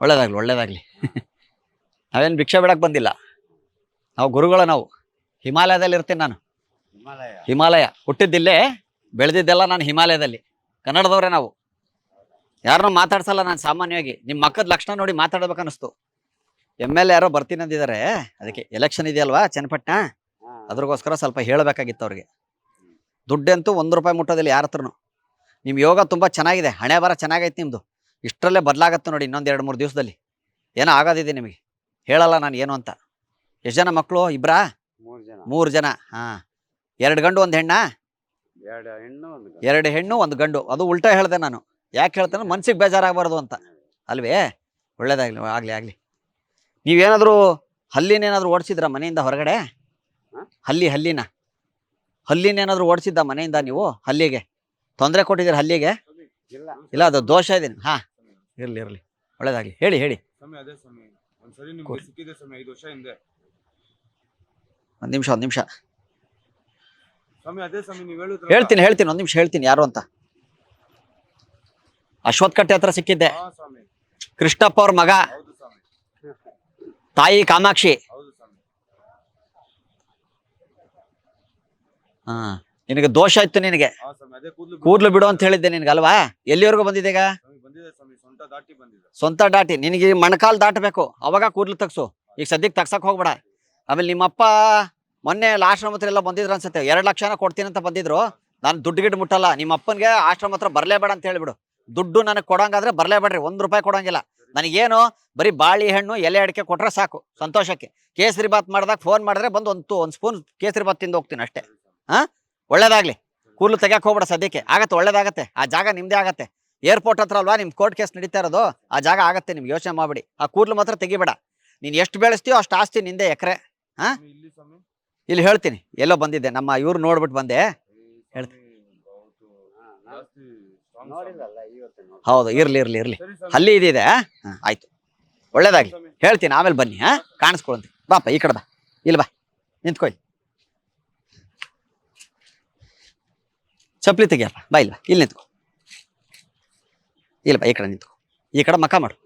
ಒಳ್ಳೇದಾಗ್ಲಿ ಒಳ್ಳೇದಾಗ್ಲಿ. ನಾವೇನು ಭಿಕ್ಷೆ ಬಿಡಕ್ಕೆ ಬಂದಿಲ್ಲ. ನಾವು ಗುರುಗಳ ನಾವು. ಹಿಮಾಲಯದಲ್ಲಿ ಇರ್ತೀನಿ ನಾನು. ಹಿಮಾಲಯ. ಹಿಮಾಲಯ. ಹುಟ್ಟಿದ್ದಿಲ್ಲೇ ಬೆಳೆದಿದ್ದೆಲ್ಲ ನಾನು ಹಿಮಾಲಯದಲ್ಲಿ. ಕನ್ನಡದವರೇ ನಾವು. ಯಾರನ್ನೂ ಮಾತಾಡ್ಸಲ್ಲ ನಾನು ಸಾಮಾನ್ಯವಾಗಿ. ನಿಮ್ಮ ಮಕ್ಕದ ಲಕ್ಷಣ ನೋಡಿ ಮಾತಾಡ್ಬೇಕನ್ನಿಸ್ತು. ಎಂ ಎಲ್ ಯಾರೋ ಬರ್ತೀನಿ ಅಂದಿದ್ದಾರೆ. ಅದಕ್ಕೆ ಎಲೆಕ್ಷನ್ ಇದೆಯಲ್ವಾ ಚನ್ನಪಟ್ಟಣ. ಅದ್ರಗೋಸ್ಕರ ಸ್ವಲ್ಪ ಹೇಳಬೇಕಾಗಿತ್ತು ಅವ್ರಿಗೆ. ದುಡ್ಡಂತೂ ಒಂದು ರೂಪಾಯಿ ಮುಟ್ಟೋದಿಲ್ಲ ಯಾರ ಹತ್ರನು. ನಿಮ್ಮ ಯೋಗ ತುಂಬ ಚೆನ್ನಾಗಿದೆ. ಹಣೆ ಬರ ಚೆನ್ನಾಗೈತೆ ನಿಮ್ಮದು ಇಷ್ಟರಲ್ಲೇ ಬದಲಾಗತ್ತೆ ನೋಡಿ ಇನ್ನೊಂದು ಎರಡು ಮೂರು ದಿವಸದಲ್ಲಿ. ಏನೋ ಆಗೋದಿದೆ ನಿಮಗೆ. ಹೇಳಲ್ಲ ನಾನು ಏನು ಅಂತ. ಎಷ್ಟು ಜನ ಮಕ್ಕಳು ಇಬ್ಬರಾ ಮೂರ್ ಜನ. ಮೂರು ಜನ. ಹಾಂ. ಎರಡು ಗಂಡು ಒಂದು ಹೆಣ್ಣ? ಎರಡು ಹೆಣ್ಣು ಒಂದು ಗಂಡು. ಅದು ಉಲ್ಟಾ ಹೇಳಿದೆ ನಾನು. ಯಾಕೆ ಹೇಳ್ತೇನೆ ಮನ್ಸಿಗೆ ಬೇಜಾರಾಗಬಾರ್ದು ಅಂತ. ಅಲ್ವೇ? ಒಳ್ಳೇದಾಗಲಿ ಆಗಲಿ ಆಗಲಿ. ನೀವೇನಾದರೂ ಹಲ್ಲಿನೇನಾದರೂ ಓಡಿಸಿದ್ರ ಮನೆಯಿಂದ ಹೊರಗಡೆ? ಹಲ್ಲಿ ಹಲ್ಲಿನ. ಹಲ್ಲಿನೇನಾದರೂ ಓಡಿಸಿದ್ದ ಮನೆಯಿಂದ ನೀವು? ಹಲ್ಲಿಗೆ. ತೊಂದರೆ ಕೊಟ್ಟಿದ್ದೀರ ಹಲ್ಲಿಗೆ? ಇಲ್ಲ. ಇಲ್ಲ ಅದು ದೋಷ ಇದೀನಿ ಹಾಂ. ಇರಲಿ ಇರಲಿ. ಒಳ್ಳೇದಾಗಲಿ. ಹೇಳಿ ಹೇಳಿ. ಸ್ವಾಮಿ ಅದೇ ಸ್ವಾಮಿ ಒಂದ್ಸರಿ ನಿಮ್ಗೆ ಕೊಡಿ. ಸಿಕ್ಕಿದೆ ಸ್ವಾಮಿ ಐದು ವರ್ಷ ಹಿಂದೆ. ಒಂದು ನಿಮಿಷ ಒಂದು ನಿಮಿಷ. ಸ್ವಾಮಿ ಅದೇ ಸ್ವಾಮಿ ನೀವು ಹೇಳಿದ್ರ ಹೇಳ್ತೀನಿ ಹೇಳ್ತೀನಿ ಒಂದು ನಿಮಿಷ ಹೇಳ್ತೀನಿ ಯಾರು ಅಂತ. ಅಶ್ವತ್ ಕಟ್ಟೆ ಹತ್ರ ಸಿಕ್ಕಿದ್ದೆ. ಹಾ ಸ್ವಾಮಿ. ಕೃಷ್ಣಪ್ಪ ಅವ್ರ ಮಗ. ಹೌದು ಸ್ವಾಮಿ. ತಾಯಿ ಕಾಮಾಕ್ಷಿ. ಹೌದು ಸ್ವಾಮಿ. ಹಾ ನಿನಗೆ ದೋಷ ಇತ್ತು ನಿನಗೆ. ಹಾ ಸ್ವಾಮಿ ಅದೇ ಕೂದ್ಲು ಕೂದ್ಲು ಬಿಡು ಅಂತ ಹೇಳಿದ್ದೆ ನಿನ್ಗೆ ಅಲ್ವಾ? ಎಲ್ಲಿವರೆಗೂ ಬಂದಿದ್ದೀಗ? ಈಗ ಸ್ವಂತ ದಾಟಿ ನಿನಗೆ ಮೊಣಕಾಲ್ ದಾಟಬೇಕು, ಅವಾಗ ಕೂದ್ಲು ತಗ್ಸು. ಈಗ ಸದ್ಯಕ್ಕೆ ತಗ್ಸಕ್ ಹೋಗ್ಬೇಡ. ಆಮೇಲೆ ನಿಮ್ಮಪ್ಪ ಮೊನ್ನೆ ಆಶ್ರಮ ಹತ್ರ ಎಲ್ಲ ಬಂದಿದ್ರು ಅನ್ಸುತ್ತೆ. ಎರಡು ಲಕ್ಷನ ಕೊಡ್ತೀನಿ ಅಂತ ಬಂದಿದ್ರು. ನಾನು ದುಡ್ಡು ಗಿಡ್ ಮುಟ್ಟಲ್ಲ. ನಿಮ್ಮ ಅಪ್ಪನಿಗೆ ಆಶ್ರಮ ಹತ್ರ ಬರಲೇಬೇಡ ಅಂತ ಹೇಳ್ಬಿಡು. ದುಡ್ಡು ನನಗೆ ಕೊಡಂಗಾದ್ರೆ ಬರಲೇಬೇಡ್ರಿ, ಒಂದು ರೂಪಾಯಿ ಕೊಡಂಗಿಲ್ಲ. ನನಗೇನು ಬರೀ ಬಾಳಿ ಹಣ್ಣು, ಎಲೆ ಅಡಿಕೆ ಕೊಟ್ರೆ ಸಾಕು, ಸಂತೋಷಕ್ಕೆ. ಕೇಸರಿ ಬಾತ್ ಮಾಡಿದಾಗ ಫೋನ್ ಮಾಡಿದ್ರೆ ಬಂದು ಒಂದು ಒಂದು ಸ್ಪೂನ್ ಕೇಸರಿ ಬಾತ್ ತಿಂದು ಹೋಗ್ತೀನಿ ಅಷ್ಟೇ. ಒಳ್ಳೇದಾಗ್ಲಿ. ಕೂದಲು ತೆಗಿಯಕ್ಕೆ ಹೋಗ್ಬೇಡ ಸದ್ಯಕ್ಕೆ. ಆಗತ್ತೆ, ಒಳ್ಳೇದಾಗತ್ತೆ. ಆ ಜಾಗ ನಿಮ್ಮದೇ ಆಗತ್ತೆ. ಏರ್ಪೋರ್ಟ್ ಹತ್ರ ಅಲ್ವಾ? ನಿಮ್ಮ ಕೋರ್ಟ್ ಕೇಸ್ ನಡೀತಾ ಇರೋದು? ಆ ಜಾಗ ಆಗತ್ತೆ, ನಿಮ್ಗೆ ಯೋಚನೆ ಮಾಡಬೇಡಿ. ಆ ಕೂದಲು ಮಾತ್ರ ತೆಗಿಬೇಡ. ನೀನು ಎಷ್ಟು ಬೆಳೆಸ್ತೀಯೋ ಅಷ್ಟು ಆಸ್ತಿ ನಿಂದೆ ಎಕರೆ. ಹಾಂ? ಇಲ್ಲಿ ಹೇಳ್ತೀನಿ. ಎಲ್ಲೋ ಬಂದಿದ್ದೆ. ನಮ್ಮ ಇವ್ರು ನೋಡ್ಬಿಟ್ಟು ಬಂದೆ. ಹೇಳ್ತೀನಿ. ಹೌದು. ಇರ್ಲಿ ಇರ್ಲಿ ಇರ್ಲಿ. ಅಲ್ಲಿ ಇದಿದೆ, ಹಾಂ? ಆಯ್ತು. ಒಳ್ಳೇದಾಗ್ಲಿ. ಹೇಳ್ತೀನಿ, ಆಮೇಲೆ ಬನ್ನಿ, ಹಾ? ಕಾಣಿಸ್ಕೊಳಂತ ಬಾಪ, ಈ ಕಡೆ ಬಾ. ಇಲ್ಲಿ ಬಾ. ನಿಂತ್ಕೊಯ್ ಚಪ್ಪಲಿ ತೆಗಿಯಪ್ಪ. ಬಾ, ಇಲ್ಲ ಇಲ್ಲಿ ನಿಂತ್ಕೊ. ಇಲ್ಲ ಬಾ ಈ ಕಡೆ ನಿಂತು ಈ ಕಡೆ ಮಕ ಮಾಡು.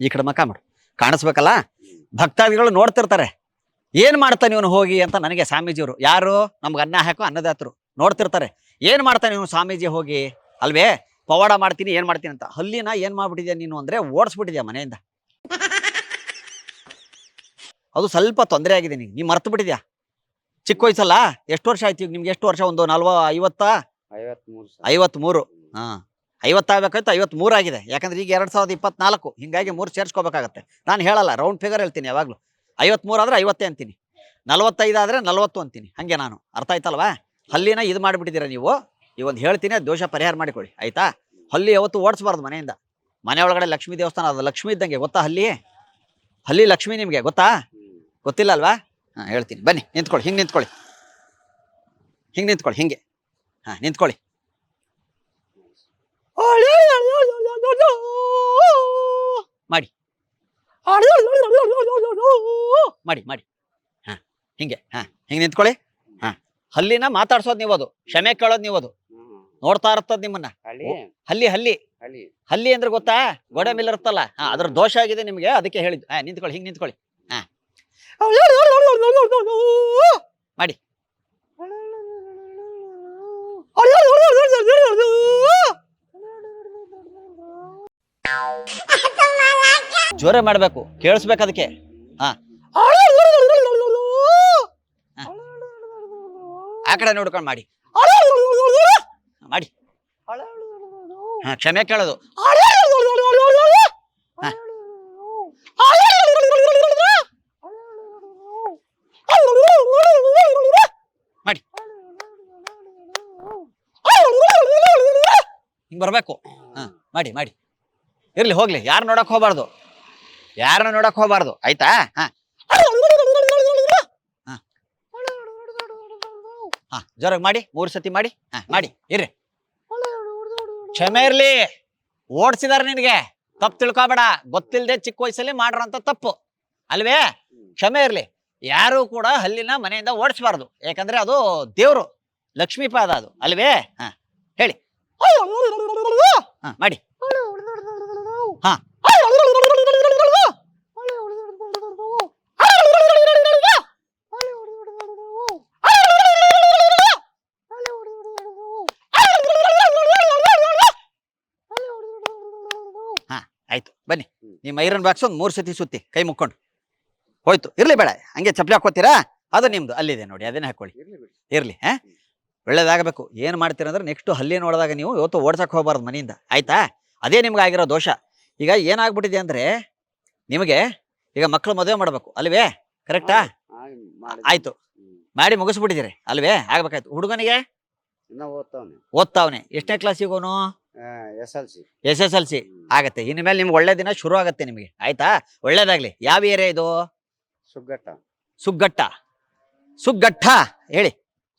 ಈ ಕಡೆ ಮಕ ಮಾಡು. ಕಾಣಿಸ್ಬೇಕಲ್ಲ? ಭಕ್ತಾದಿಗಳು ನೋಡ್ತಿರ್ತಾರೆ. ಏನು ಮಾಡ್ತಾನೆ ಇವನು ಹೋಗಿ ಅಂತ ನನಗೆ ಸ್ವಾಮೀಜಿಯವರು. ಯಾರು? ನಮ್ಗೆ ಅನ್ನ ಹಾಕೋ ಅನ್ನದಾತರು. ನೋಡ್ತಿರ್ತಾರೆ. ಏನು ಮಾಡ್ತಾನೆ ಇವನು ಸ್ವಾಮೀಜಿ ಹೋಗಿ? ಅಲ್ವೇ? ಪವಾಡ ಮಾಡ್ತೀನಿ ಏನು ಮಾಡ್ತೀನಿ ಅಂತ. ಹಲ್ಲಿನ ಏನು ಮಾಡ್ಬಿಟ್ಟಿದ್ಯಾ ನೀನು ಅಂದ್ರೆ ಓಡಿಸ್ಬಿಟ್ಟಿದ್ಯಾ ಮನೆಯಿಂದ? ಅದು ಸ್ವಲ್ಪ ತೊಂದರೆ ಆಗಿದೆ ನಿಂಗೆ. ನೀವು ಮರ್ತು ಬಿಟ್ಟಿದ್ಯಾ? ಚಿಕ್ಕ ವಯಸ್ಸಲ್ಲ? ಎಷ್ಟು ವರ್ಷ ಆಯ್ತು ಈಗ? ನಿಮ್ಗೆ ಎಷ್ಟು ವರ್ಷ? ಒಂದು ನಲ್ವ ಐವತ್ತಾ? ಮೂರು ಸಾವಿರ. ಐವತ್ಮೂರು ಹಾ ಐವತ್ತು ಮೂರು ಆಗಿದೆ. ಯಾಕಂದ್ರೆ ಈಗ ಎರಡು ಸಾವಿರದ ಇಪ್ಪತ್ನಾಲ್ಕು ಹಿಂಗಾಗಿ ಮೂರು ಸೇರಿಸ್ಕೋಬೇಕಾಗತ್ತೆ. ನಾನು ಹೇಳಲ್ಲ ರೌಂಡ್ ಫಿಗರ್ ಹೇಳ್ತೀನಿ ಯಾವಾಗಲೂ. ಐವತ್ಮೂರು ಆದರೆ ಐವತ್ತೇ ಅಂತೀನಿ. ನಲವತ್ತೈದು ಆದ್ರೆ ನಲವತ್ತು ಅಂತೀನಿ. ಹಾಗೆ ನಾನು. ಅರ್ಥ ಆಯ್ತಲ್ವಾ? ಹಲ್ಲಿನ ಇದು ಮಾಡಿಬಿಟ್ಟಿದ್ದೀರಾ ನೀವು? ಒಂದು ಹೇಳ್ತೀನಿ, ದೋಷ ಪರಿಹಾರ ಮಾಡಿಕೊಳ್ಳಿ ಆಯಿತಾ? ಹಲ್ಲಿ ಯಾವತ್ತು ಓಡಿಸ್ಬಾರ್ದು ಮನೆಯಿಂದ. ಮನೆ ಒಳಗಡೆ ಲಕ್ಷ್ಮೀ ದೇವಸ್ಥಾನ ಅದು. ಲಕ್ಷ್ಮಿ ಇದ್ದಂಗೆ ಗೊತ್ತಾ ಹಲ್ಲಿ? ಹಲ್ಲಿ ಲಕ್ಷ್ಮಿ ನಿಮಗೆ ಗೊತ್ತಾ. ಗೊತ್ತಿಲ್ಲ ಅಲ್ವಾ ಹಾಂ, ಹೇಳ್ತೀನಿ. ಬನ್ನಿ, ನಿಂತ್ಕೊಳ್ಳಿ. ಹಿಂಗೆ ನಿಂತ್ಕೊಳ್ಳಿ. ಹಿಂಗೆ ನಿಂತ್ಕೊಳ್ಳಿ, ಹಿಂಗೆ. ಹಾಂ, ನಿಂತ್ಕೊಳ್ಳಿ. ಮಾಡಿ. ಮಾಡಿ ಮಾಡಿ. ಹಾಂ ಹಿಂಗೆ ಹಾಂ ಹಿಂಗೆ ನಿಂತ್ಕೊಳ್ಳಿ. ಹಾಂ ಹಲ್ಲಿನ ಮಾತಾಡ್ಸೋದು ನೀವು ಅದು ಕ್ಷಮೆ ಕೇಳೋದು ನೀವು ಅದು. ನೋಡ್ತಾ ಇರ್ತದ ನಿಮ್ಮನ್ನ. ಹಲ್ಲಿ ಹಲ್ಲಿ. ಹಲ್ಲಿ ಅಂದ್ರೆ ಗೊತ್ತಾ? ಗೋಡೆ ಮೇಲೆ ಇರುತ್ತಲ್ಲ ಹಾ ಅದ್ರ ದೋಷ ಆಗಿದೆ ನಿಮಗೆ ಅದಕ್ಕೆ ಹೇಳಿದ್ದು. ಹಾ ನಿಂತ್ಕೊಳ್ಳಿ ಹಿಂಗೆ ನಿಂತ್ಕೊಳ್ಳಿ. ಹಾ. ಮಾಡಿ. ಜೋರೆ ಮಾಡ್ಬೇಕು. ಕೇಳಿಸ್ಬೇಕು ಅದಕ್ಕೆ. ಹಾ. ಆ ಕಡೆ ನೋಡ್ಕೊಂಡು ಮಾಡಿ. ಮಾಡಿ. ಕ್ಷಮೆ ಕೇಳೋದು. ಮಾಡಿ. ಹಿಂಗ್ ಬರಬೇಕು. ಹಾ, ಮಾಡಿ ಮಾಡಿ. ಇರ್ಲಿ, ಹೋಗ್ಲಿ. ಯಾರು ನೋಡಕ್ ಹೋಗ್ಬಾರ್ದು? ಯಾರನ್ನ ನೋಡಕ್ ಹೋಗ್ಬಾರ್ದು? ಆಯ್ತಾ? ಹಾ. ಹಾ. ಜೋರಾಗಿ ಮಾಡಿ, ಮೂರು ಸತಿ ಮಾಡಿ. ಮಾಡಿ, ಇರ್ರಿ. ಕ್ಷಮೆ ಇರ್ಲಿ. ಓಡಿಸಿದಾರ ನಿನಗೆ. ತಪ್ಪು ತಿಳ್ಕೊಬೇಡ. ಗೊತ್ತಿಲ್ಲದೆ ಚಿಕ್ಕ ವಯಸ್ಸಲ್ಲಿ ಮಾಡ್ರಂತ ತಪ್ಪು. ಅಲ್ವೇ? ಕ್ಷಮೆ ಇರ್ಲಿ. ಯಾರು ಕೂಡ ಹಲ್ಲಿನ ಮನೆಯಿಂದ ಓಡಿಸ್ಬಾರ್ದು. ಯಾಕಂದ್ರೆ ಅದು ದೇವ್ರು. ಲಕ್ಷ್ಮೀಪಾದ ಅದು. ಅಲ್ವೇ? ಹಾ, ಹೇಳಿ. ಹಾ, ಮಾಡಿ. ಹಾ. ಆಯ್ತು. ಬನ್ನಿ. ನಿಮ್ಮ ಐರನ್ ಬಾಕ್ಸ್ ಒಂದು ಮೂರು ಸತಿ ಸುತ್ತಿ ಕೈ ಮುಕ್ಕೊಂಡು. ಹೋಯ್ತು. ಇರ್ಲಿ ಬೇಡ. ಹಂಗೆ ಚಪ್ಪಲಿ ಹಾಕೋತೀರಾ ಅದು ನಿಮ್ದು. ಅಲ್ಲಿದೆ ನೋಡಿ ಅದನ್ನೇ ಹಾಕೊಳ್ಳಿ. ಇರ್ಲಿ ಹಾ? ಒಳ್ಳೇದಾಗಬೇಕು. ಏನು ಮಾಡ್ತೀರಂದ್ರೆ ನೆಕ್ಸ್ಟ್ ಹಲ್ಲಿ ನೋಡಿದಾಗ ನೀವು ಇವತ್ತು ಓಡ್ಸಕ್ಕೆ ಹೋಗ್ಬಾರ್ದು ಮನೆಯಿಂದ. ಆಯ್ತಾ? ಅದೇ ನಿಮ್ಗೆ ಆಗಿರೋ ದೋಷ. ಈಗ ಏನಾಗ್ಬಿಟ್ಟಿದೆ ಅಂದ್ರೆ ನಿಮಗೆ ಈಗ ಮಕ್ಕಳು ಮದುವೆ ಮಾಡ್ಬೇಕು ಅಲ್ವೇ? ಕರೆಕ್ಟಾ ಆಯಿತು ಮಾಡಿ ಮುಗಿಸ್ಬಿಟ್ಟಿದ್ದೀರಿ ಅಲ್ವೇ? ಆಗ್ಬೇಕಾಯ್ತು. ಹುಡುಗನಿಗೆ? ಇನ್ನ ಓದ್ತಾವನೆ. ಎಷ್ಟನೇ ಕ್ಲಾಸಿಗೋನು S L C S S L C ಆಗತ್ತೆ. ಇನ್ಮೇಲೆ ನಿಮ್ಗೆ ಒಳ್ಳೆ ದಿನ ಶುರು ಆಗತ್ತೆ ನಿಮಗೆ. ಆಯ್ತಾ? ಒಳ್ಳೇದಾಗ್ಲಿ. ಯಾವ ಏರಿಯಾ ಇದು? ಸುಗ್ಗಟ್ಟ. ಸುಗ್ಗಟ್ಟ. ಸುಗ್ಗಟ್ಟ. ಹೇಳಿ.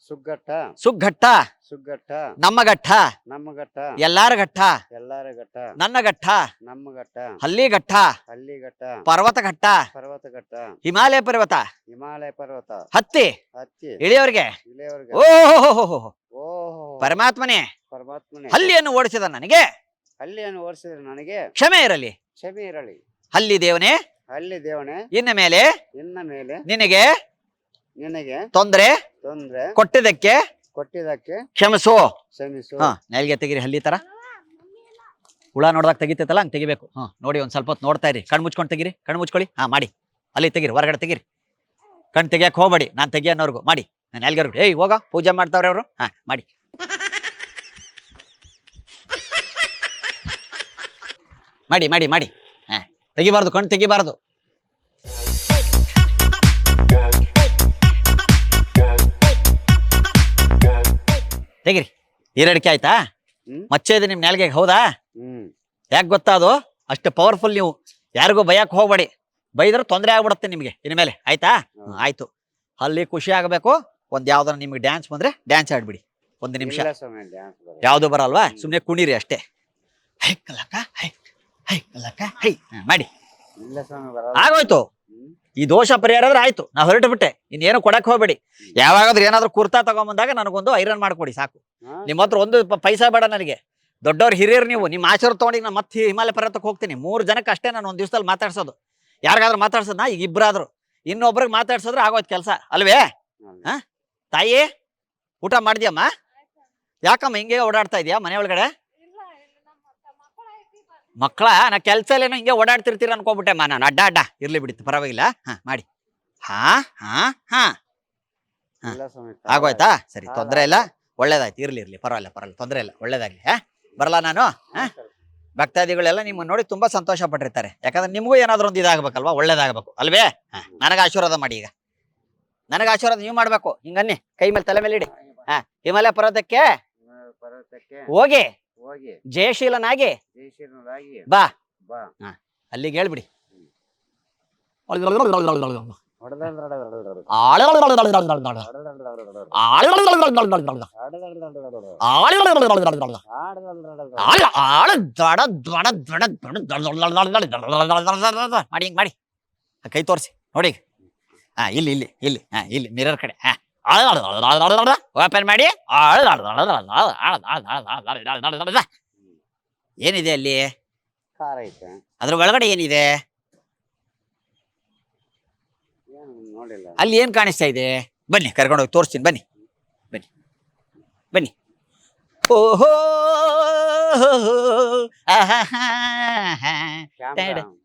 ಸುಗ್ಗಟ್ಟ. ಸುಗ್ಗಟ್ಟ. ಸುಗ್ಗಟ್ಟ. ನಮ್ಮ ಘಟ್ಟ. ನಮ್ಮ ಘಟ್ಟ. ಎಲ್ಲಾರ ಘಟ್ಟ. ಎಲ್ಲಾರ ಘಟ್ಟ. ನನ್ನ ಘಟ್ಟ. ನಮ್ಮ ಘಟ್ಟ. ಹಲ್ಲಿ ಘಟ್ಟ. ಹಲ್ಲಿ ಘಟ್ಟ. ಪರ್ವತ ಘಟ್ಟ. ಪರ್ವತ ಘಟ್ಟ. ಹಿಮಾಲಯ ಪರ್ವತ. ಹಿಮಾಲಯ ಪರ್ವತ. ಹತ್ತಿ. ಹತ್ತಿ. ಇಳಿಯವ್ರಿಗೆ. ಇಳೆಯವರ್ಗ. ಓಹೋ ಓಹೋ ಪರಮಾತ್ಮನೇ. ಪರಮಾತ್ಮನೇ. ಹಲ್ಲಿಯನ್ನು ಓಡಿಸಿದ ನನಗೆ. ಹಳ್ಳಿಯನ್ನು ಓಡಿಸಿದ ನನಗೆ. ಕ್ಷಮೆ ಇರಲಿ. ಕ್ಷಮೆ ಇರಲಿ. ಹಲ್ಲಿ ದೇವನೇ. ಹಳ್ಳಿ ದೇವನೇ. ಇನ್ನ ಮೇಲೆ. ಇನ್ನ ಮೇಲೆ. ನಿನಗೆ. ನಿನಗೆ ತೊಂದರೆ? ತೊಂದ್ರೆ? ಕೊಟ್ಟಿದ್ದಕ್ಕೆ? ಕೊಟ್ಟಿದ್ದಕ್ಕೆ? ಕ್ಷಮಿಸು. ಕ್ಷಮಿಸು. ಹಾ ನೆಲ್ಗೆ ತೆಗಿರಿ ಹಲ್ಲಿ ತರ. ಹುಳ ನೋಡ್ದಾಗ ತೆಗಿತೈತಲ್ಲ ಹಂಗೆ ತೆಗಿಬೇಕು. ಹಾ ನೋಡಿ ಒಂದ್ ಸ್ವಲ್ಪ ಹೊತ್ತು ನೋಡ್ತಾ ಇರಿ. ಕಣ್ ಮುಚ್ಕೊಂಡು ತೆಗಿರಿ ಕಣ್ ಮುಚ್ಕೊಳ್ಳಿ. ಹಾ ಮಾಡಿ. ಅಲ್ಲಿ ತೆಗಿರಿ ಹೊರಗಡೆ ತೆಗಿರಿ. ಕಣ್ ತೆಗಿಯಕ್ ಹೋಗ್ಬೇಡಿ ನಾನು ತೆಗಿಯೋನವ್ರಿಗೂ ಮಾಡಿ. ನಾನು ಎಲ್ಗಾರು ಏಯ್ ಹೋಗ ಪೂಜೆ ಮಾಡ್ತಾವ್ರೆ ಅವರು. ಹಾ ಮಾಡಿ. ಮಾಡಿ ಮಾಡಿ ಮಾಡಿ. ಹಾ ತೆಗಿಬಾರ್ದು ಕಣ್ ತೆಗಿಬಾರ್ದು. ತೆಗಿರಿ. ಈರಡಿಕೆ ಆಯ್ತಾ. ಮಚ್ಚೆ ಇದೆ ನಿಮ್ ನಾಲ್ಗೆ ಹೌದಾ? ಯಾಕೆ ಗೊತ್ತಾ ಅದು? ಅಷ್ಟು ಪವರ್ಫುಲ್ ನೀವು. ಯಾರಿಗೂ ಭಯಕ್ಕೆ ಹೋಗ್ಬೇಡಿ. ಬೈದ್ರೆ ತೊಂದರೆ ಆಗ್ಬಿಡುತ್ತೆ ನಿಮಗೆ ಇನ್ಮೇಲೆ. ಆಯ್ತಾ? ಆಯ್ತು. ಅಲ್ಲಿ ಖುಷಿ ಆಗಬೇಕು. ಒಂದು ಯಾವ್ದಾರ ನಿಮ್ಗೆ ಡ್ಯಾನ್ಸ್ ಬಂದ್ರೆ ಡ್ಯಾನ್ಸ್ ಆಡ್ಬಿಡಿ. ಒಂದು ನಿಮಿಷ. ಯಾವ್ದು ಬರಲ್ವಾ? ಸುಮ್ಮನೆ ಕುಣಿರಿ ಅಷ್ಟೇ. ಹೈ ಕಲಕ ಹೈ. ಹೈ ಕಲಕ ಹೈ ಮಾಡಿ. ಇಲ್ಲ ಸ್ವಾಮಿ ಬರಲ್ಲ. ಆಗೋಯ್ತು. ಈ ದೋಷ ಪರಿಹಾರ ಆದ್ರೆ ಆಯ್ತು. ನಾ ಹೊರಟು ಬಿಟ್ಟೆ. ಇನ್ನೇನು ಕೊಡಕ್ ಹೋಗ್ಬೇಡಿ. ಯಾವಾಗಾದ್ರೂ ಏನಾದ್ರೂ ಕುರ್ತಾ ತಗೊಂಬಂದಾಗ ನನಗೊಂದು ಐರನ್ ಮಾಡ್ಕೊಡಿ ಸಾಕು? ನಿಮ್ಮ ಹತ್ರ ಒಂದು ಪ- ಪೈಸಾ ಬೇಡ ನನಗೆ. ದೊಡ್ಡವ್ರು ಹಿರಿಯರು ನೀವು. ನಿಮ್ಮ ಆಶೀರ್ವಾದ ತಗೊಂಡು ನಾನು ಮತ್ತೆ ಹಿಮಾಲಯ ಪರ್ವತಕ್ಕೆ ಹೋಗ್ತೀನಿ. ಮೂರು ಜನಕ್ಕೆ ಅಷ್ಟೇ ನಾನು ಒಂದು ದಿವಸದಲ್ಲಿ ಮಾತಾಡ್ಸೋದು. ಯಾರಿಗಾದ್ರೂ ಮಾತಾಡ್ಸೋದು ನಾ ಈಗ ಇಬ್ಬರಾದ್ರು ಇನ್ನೊಬ್ರಿಗೆ ಮಾತಾಡ್ಸಿದ್ರೆ ಆಗೋಯ್ತು ಕೆಲಸ. ಅಲ್ವೇ? ಹಾ. ತಾಯಿ ಊಟ ಮಾಡಿದ್ಯಮ್ಮ? ಯಾಕಮ್ಮ ಹಿಂಗೆ ಓಡಾಡ್ತಾ ಇದೆಯಾ ಮನೆ ಒಳಗಡೆ? ಮಕ್ಕಳ ನಾ ಕೆಲಸ ಏನೋ ಹಿಂಗೆ ಓಡಾಡ್ತಿರ್ತೀರ ಅನ್ಕೋಬಿಟ್ಟೆ ಮಾ ನಾನು. ಅಡ್ಡ ಅಡ್ಡ ಇರ್ಲಿ ಬಿಡಿತ್ತು ಪರವಾಗಿಲ್ಲ. ಹಾ ಮಾಡಿ. ಹಾ ಹಾ ಹಾ. ಆಗೋಯ್ತಾ? ಸರಿ ತೊಂದರೆ ಇಲ್ಲ. ಒಳ್ಳೇದಾಯ್ತು ಇರ್ಲಿ ಇರ್ಲಿ ಪರವಾಗಿಲ್ಲ ಪರವಾಗಿಲ್ಲ ತೊಂದರೆ ಇಲ್ಲ ಒಳ್ಳೇದಾಗ್ಲಿ ಹಾ. ಬರಲ್ಲ ನಾನು? ಹಾ? ಭಕ್ತಾದಿಗಳೆಲ್ಲ ನಿಮ್ಮನ್ನು ನೋಡಿ ತುಂಬಾ ಸಂತೋಷ ಪಟ್ಟಿರ್ತಾರೆ. ಯಾಕಂದ್ರೆ ನಿಮಗೂ ಏನಾದ್ರೂ ಒಂದು ಇದಾಗಬೇಕಲ್ವಾ? ಒಳ್ಳೇದಾಗಬೇಕು ಅಲ್ವೇ? ಹಾಂ ನನಗೆ ಆಶೀರ್ವಾದ ಮಾಡಿ ಈಗ. ನನಗೆ ಆಶೀರ್ವಾದ ನೀವು ಮಾಡಬೇಕು. ಹಿಂಗನ್ನಿ ಕೈ ಮೇಲೆ ತಲೆ ಮೇಲೆ ಇಡಿ. ಹಾ ಹಿಮಾಲಯ ಪರ್ವತಕ್ಕೆ ಹೋಗಿ. ಹೋಗಿ ಜಯಶೀಲನಾಗಿ ಜಯಶೀಲನಾಗಿ ಬಾ ಬಾ ಅಲ್ಲಿಗೆ ಹೇಳ್ಬಿಡಿ ಮಾಡಿ ಹಿಂಗ್ ಮಾಡಿ ಕೈ ತೋರಿಸಿ ನೋಡಿ ಹಾ ಇಲ್ಲಿ ಇಲ್ಲಿ ಇಲ್ಲಿ ಹಾ ಇಲ್ಲಿ ಮಿರರ್ ಕಡೆ ಹಾ ಓಪನ್ ಮಾಡಿ. ಏನಿದೆ ಅಲ್ಲಿ? ಖಾರ ಐತೆ. ಅದ್ರ ಒಳಗಡೆ ಏನಿದೆ? ನೋಡಿಲ್ಲ. ಅಲ್ಲಿ ಏನ್ ಕಾಣಿಸ್ತಾ ಇದೆ? ಬನ್ನಿ ಕರ್ಕೊಂಡು ಹೋಗಿ ತೋರಿಸ್ತೀನಿ. ಬನ್ನಿ ಬನ್ನಿ ಬನ್ನಿ. ಓಹೋ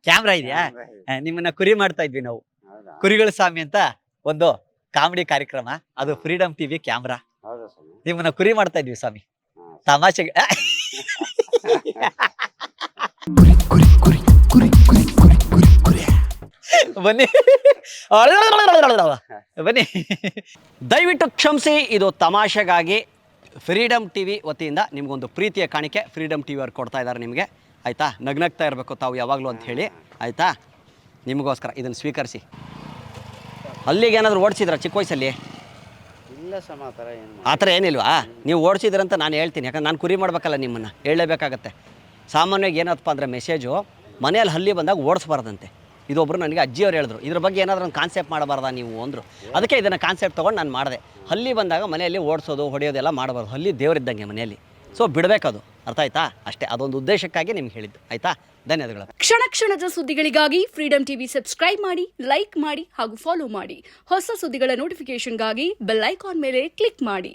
ಕ್ಯಾಮ್ರಾ. ಇದೆಯಾ. ನಿಮ್ಮನ್ನ ಕುರಿ ಮಾಡ್ತಾ ಇದ್ವಿ ನಾವು. ಕುರಿಗಳ ಸ್ವಾಮಿ ಅಂತ ಒಂದು ಕಾಮಿಡಿ ಕಾರ್ಯಕ್ರಮ ಅದು ಫ್ರೀಡಮ್ ಟಿವಿ ಕ್ಯಾಮ್ರಾ ನಿಮ್ಮನ್ನ ಕುರಿ ಮಾಡ್ತಾ ಇದ್ವಿ ಸ್ವಾಮಿ. ತಮಾಷೆ ತಮಾಷೆಗೆ ಬನ್ನಿ. ಬನ್ನಿ. ದಯವಿಟ್ಟು ಕ್ಷಮಿಸಿ ಇದು ತಮಾಷೆಗಾಗಿ ಫ್ರೀಡಮ್ ಟಿವಿ ವತಿಯಿಂದ ನಿಮ್ಗೊಂದು ಪ್ರೀತಿಯ ಕಾಣಿಕೆ ಫ್ರೀಡಮ್ ಟಿವಿ ಅವ್ರು ಕೊಡ್ತಾ ಇದ್ದಾರೆ ನಿಮಗೆ. ಆಯಿತಾ? ನಗ್ನಗ್ತಾ ಇರಬೇಕು ತಾವು ಯಾವಾಗಲೂ ಅಂತ ಹೇಳಿ. ಆಯ್ತಾ? ನಿಮಗೋಸ್ಕರ ಇದನ್ನು ಸ್ವೀಕರಿಸಿ. ಅಲ್ಲಿಗೆ ಏನಾದರೂ ಓಡಿಸಿದ್ರ ಚಿಕ್ಕ ವಯಸ್ಸಲ್ಲಿ? ಇಲ್ಲ ಸಮ ಆ ಥರ ಏನು ಆ ಥರ ಏನಿಲ್ವಾ? ನೀವು ಓಡಿಸಿದ್ರಂತ ನಾನು ಹೇಳ್ತೀನಿ ಯಾಕಂದ್ರೆ ನಾನು ಕುರಿ ಮಾಡಬೇಕಲ್ಲ ನಿಮ್ಮನ್ನು ಹೇಳಲೇಬೇಕಾಗತ್ತೆ. ಸಾಮಾನ್ಯವಾಗಿ ಏನಪ್ಪ ಅಂದರೆ ಮೆಸೇಜು ಮನೆಯಲ್ಲಿ ಹಲ್ಲಿ ಬಂದಾಗ ಓಡಿಸ್ಬಾರ್ದಂತೆ. ಇದೊಬ್ಬರು ನನಗೆ ಅಜ್ಜಿಯವ್ರು ಹೇಳಿದ್ರು ಇದ್ರ ಬಗ್ಗೆ ಏನಾದರೂ ಒಂದು ಕಾನ್ಸೆಪ್ಟ್ ಮಾಡಬಾರ್ದಾ ನೀವು ಅಂದರು. ಅದಕ್ಕೆ ಇದನ್ನು ಕಾನ್ಸೆಪ್ಟ್ ತೊಗೊಂಡು ನಾನು ಮಾಡಿದೆ. ಹಲ್ಲಿ ಬಂದಾಗ ಮನೆಯಲ್ಲಿ ಓಡಿಸೋದು ಹೊಡೆಯೋದೆಲ್ಲ ಮಾಡಬಾರ್ದು ಹಲ್ಲಿ ದೇವರಿದ್ದಂಗೆ ಮನೆಯಲ್ಲಿ. ಸೊ ಬಿಡಬೇಕದು. ಅರ್ಥ ಆಯ್ತಾ? ಅಷ್ಟೇ, ಅದೊಂದು ಉದ್ದೇಶಕ್ಕಾಗಿ ನಿಮ್ಗೆ ಹೇಳಿದ್ದು. ಆಯ್ತಾ? ಧನ್ಯವಾದಗಳು. ಕ್ಷಣ ಕ್ಷಣದ ಸುದ್ದಿಗಳಿಗಾಗಿ ಫ್ರೀಡಮ್ ಟಿವಿ ಸಬ್ಸ್ಕ್ರೈಬ್ ಮಾಡಿ ಲೈಕ್ ಮಾಡಿ ಹಾಗೂ ಫಾಲೋ ಮಾಡಿ. ಹೊಸ ಸುದ್ದಿಗಳ ನೋಟಿಫಿಕೇಶನ್ಗಾಗಿ ಬೆಲ್ ಐಕಾನ್ ಮೇಲೆ ಕ್ಲಿಕ್ ಮಾಡಿ.